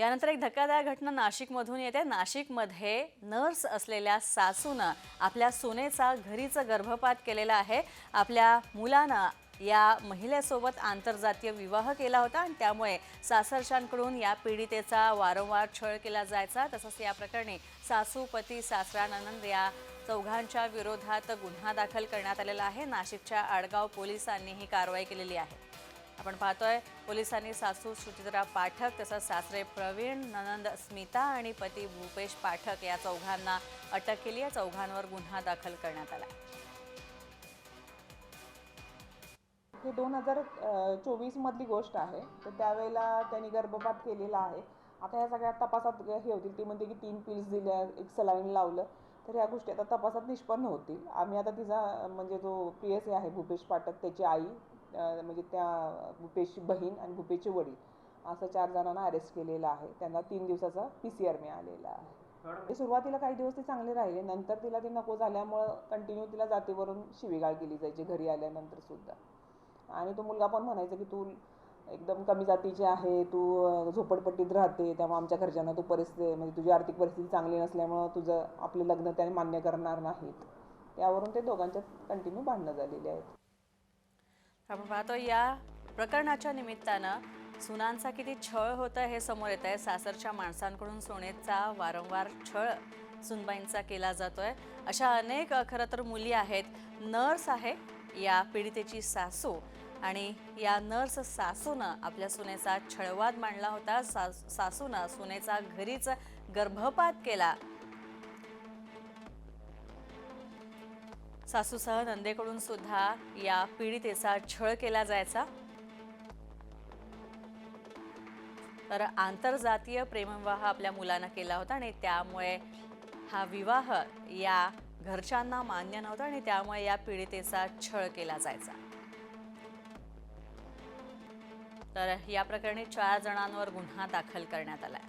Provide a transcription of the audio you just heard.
यानंतर एक धक्कादायक घटना नाशिकमधून येते. नाशिकमध्ये नर्स असलेल्या सासूनं आपल्या सुनेचा घरीचं गर्भपात केलेला आहे. आपल्या मुलानं या महिलेसोबत आंतरजातीय विवाह केला होता आणि त्यामुळे सासरच्यांकडून या पीडितेचा वारंवार छळ केला जायचा. तसंच या प्रकरणी सासू पती सासरा ननंद या चौघांच्या विरोधात गुन्हा दाखल करण्यात आलेला आहे. नाशिकच्या आडगाव पोलिसांनी ही कारवाई केलेली आहे. आपण पाहतोय पोलिसांनी सासू सुचित्रा पाठक तसंच सासरे प्रवीण ननंद स्मिता आणि पती भूपेश पाठक या चौघांना अटक केली. आहे चौघांवर गुन्हा दाखल करण्यात आला. हे दोन हजार चोवीस मधली गोष्ट आहे. तर त्यावेळेला त्यांनी गर्भपात केलेला आहे. आता ह्या सगळ्या तपासात हे होतील. ती म्हणते की तीन पिल्स दिल्या एक सलाईन लावलं. तर ह्या गोष्टी आता तपासात निष्पन्न होतील. आम्ही आता तिचा म्हणजे जो पी एस ए आहे भूपेश पाठक त्याची आई म्हणजे त्या भूपेशची बहीण आणि भूपेशचे वडील असं चार जणांना अरेस्ट केलेलं आहे. त्यांना तीन दिवसाचा पी सी आर मिळालेला आहे. ते सुरुवातीला काही दिवस ते चांगले राहिले नंतर तिला ते नको झाल्यामुळं कंटिन्यू तिला जातीवरून शिवीगाळ केली जायची घरी आल्यानंतर सुद्धा. आणि तो मुलगा पण म्हणायचा की तू एकदम कमी जातीची आहे तू झोपडपट्टीत राहते त्यामुळे आमच्या घरच्यांना तू परिस्थिती म्हणजे तुझी आर्थिक परिस्थिती चांगली नसल्यामुळं तुझं आपलं लग्न त्याने मान्य करणार नाहीत. त्यावरून ते दोघांच्यात कंटिन्यू भांडणं झालेली आहेत. आपण पाहतो या प्रकरणाच्या निमित्तानं सुनांचा किती छळ होतं हे समोर येत आहे सासरच्या माणसांकडून सोनेचा वारंवार छळ सुनबाईंचा केला जातोय. अशा अनेक खरं तर मुली आहेत. नर्स आहे या पीडितेची सासू आणि या नर्स सासूनं आपल्या सुनेचा छळवाद मांडला होता. सा सासूनं सुनेचा घरीच गर्भपात केला. सासूसह नंदेकडून सुद्धा या पीडितेचा छळ केला जायचा. तर आंतरजातीय प्रेमविवाह आपल्या मुलानं केला होता आणि त्यामुळे हा विवाह या घरच्यांना मान्य नव्हता आणि त्यामुळे या पीडितेचा छळ केला जायचा. तर या प्रकरणी चार जणांवर गुन्हा दाखल करण्यात आलाय.